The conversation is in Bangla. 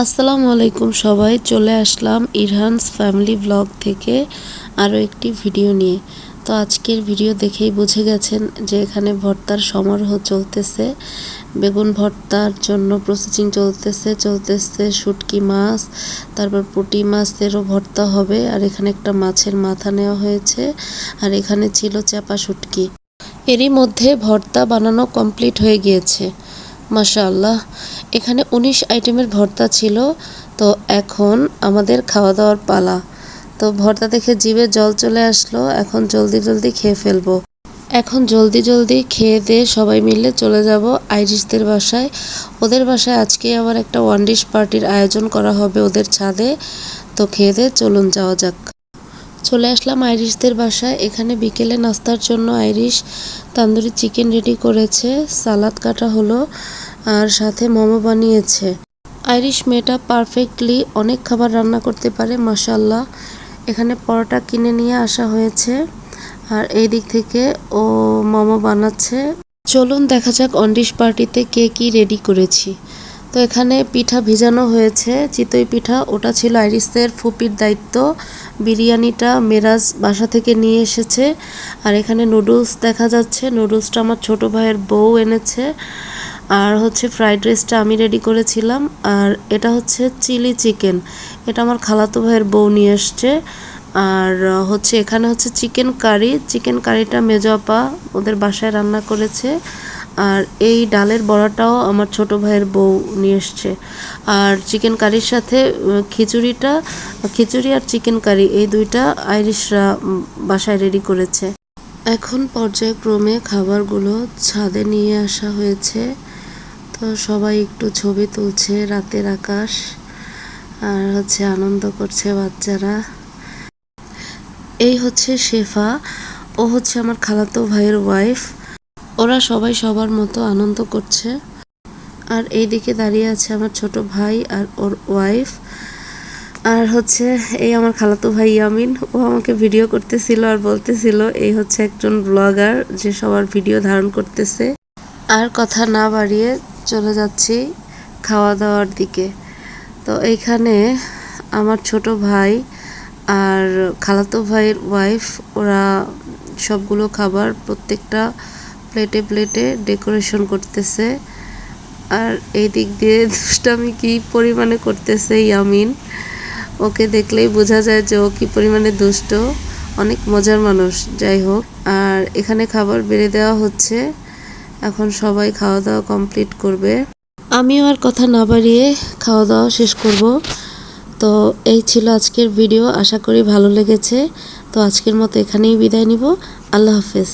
আসসালামু আলাইকুম সবাই, চলে আসলাম ইরহানস ফ্যামিলি ব্লগ থেকে আরও একটি ভিডিও নিয়ে। তো আজকের ভিডিও দেখেই বুঝে গেছেন যে এখানে ভর্তার সমারোহ চলতেছে। বেগুন ভর্তার জন্য প্রসেসিং চলতেছে চলতেছে শুটকি মাছ, তারপর পুঁটি মাছেরও ভর্তা হবে, আর এখানে একটা মাছের মাথা নেওয়া হয়েছে, আর এখানে ছিল চাপা শুটকি। এরই মধ্যে ভর্তা বানানো কমপ্লিট হয়ে গিয়েছে। মাশাআল্লাহ। এখানে উনিশ আইটেমের ভর্তা ছিল। তো এখন আমাদের খাওয়া দাওয়ার পালা। তো ভর্তা দেখে জিভে জল চলে আসলো। এখন জলদি জলদি খেয়ে ফেলব। এখন জলদি জলদি খেয়ে দিয়ে সবাই মিলে চলে যাব আইরিশদের বাসায়। ওদের বাসায় আজকে আবার একটা ওয়ান ডিশ পার্টির আয়োজন করা হবে ওদের ছাদে। তো খেয়ে দিয়ে চলুন যাওয়া যাক। চলে আসলাম আইরিশদের বাসায়। এখানে বিকেলে নাস্তার জন্য আইরিশ তান্দুরি চিকেন রেডি করেছে, সালাদ কাটা হলো, আর সাথে মোমো বানিয়েছে। আইরিশ মেয়েটা পারফেক্টলি অনেক খাবার রান্না করতে পারে মাসাল্লাহ এখানে পরোটা কিনে নিয়ে আসা হয়েছে, আর এই দিক থেকে ও মোমো বানাচ্ছে। চলুন দেখা যাক অন্ডিশ পার্টিতে কে কি রেডি করেছি। তো এখানে পিঠা ভিজানো হয়েছে। চিতই পিঠা, ওটা ছিল আইরিসের ফুপির দায়িত্ব। বিরিয়ানিটা মেরাজ বাসা থেকে নিয়ে এসেছে। আর এখানে নুডলস দেখা যাচ্ছে। নুডলসটা আমার ছোট ভাইয়ের বউ এনেছে। আর হচ্ছে ফ্রাইড রাইসটা আমি রেডি করেছিলাম। আর এটা হচ্ছে চিলি চিকেন। এটা আমার খালাতো ভাইয়ের বউ নিয়ে এসছে। আর হচ্ছে এখানে হচ্ছে চিকেন কারি। চিকেন কারিটা মেজপা ওদের বাসায় রান্না করেছে। আর এই ডালের বড়াটাও আমার ছোট ভাইয়ের বউ নিয়ে এসছে। আর চিকেন কারির সাথে খিচুড়িটা, খিচুড়ি আর চিকেন কারি এই দুইটা আইরিশরা বাসায় রেডি করেছে। এখন পর্যায়ক্রমে খাবারগুলো ছাদে নিয়ে আসা হয়েছে। তো সবাই একটু ছবি তুলছে রাতের আকাশ। আর হচ্ছে আনন্দ করছে বাচ্চারা। এই হচ্ছে শেফা। ও হচ্ছে আমার খালাতো ভাইয়ের ওয়াইফ ওরা সবাই সবার মতো আনন্দ করছে। আর এই দিকে দাঁড়িয়ে আছে আমার ছোট ভাই আর ওর ওয়াইফ আর হচ্ছে এই আমার খালাতো ভাই ইয়ামিন, ও আমাকে ভিডিও করতেছিল আর বলতেছিল এই হচ্ছে একজন ব্লগার যে সবার ভিডিও ধারণ করতেছে। আর কথা না বাড়িয়ে চলে যাচ্ছি খাওয়া দাওয়ার দিকে। তো এইখানে আমার ছোট ভাই আর খালাতো ভাইয়ের ওয়াইফ ওরা সবগুলো খাবার প্রত্যেকটা প্লেটে প্লেটে ডেকোরেশন করতেছে। আর এই দিক দিয়ে দুষ্টামি কি পরিমাণে করতেছে ইয়ামিন? ওকে দেখলেই বোঝা যায় যে ও কী পরিমাণে দুষ্ট। অনেক মজার মানুষ, যাই হোক। আর এখানে খাবার বেড়ে দেওয়া হচ্ছে। এখন সবাই খাওয়া দাওয়া কমপ্লিট করবে। আমিও আর কথা না বাড়িয়ে খাওয়া দাওয়া শেষ করব। তো এই ছিল আজকের ভিডিও। আশা করি ভালো লেগেছে। তো আজকের মতো এখানেই বিদায় নিব। আল্লাহ হাফেজ।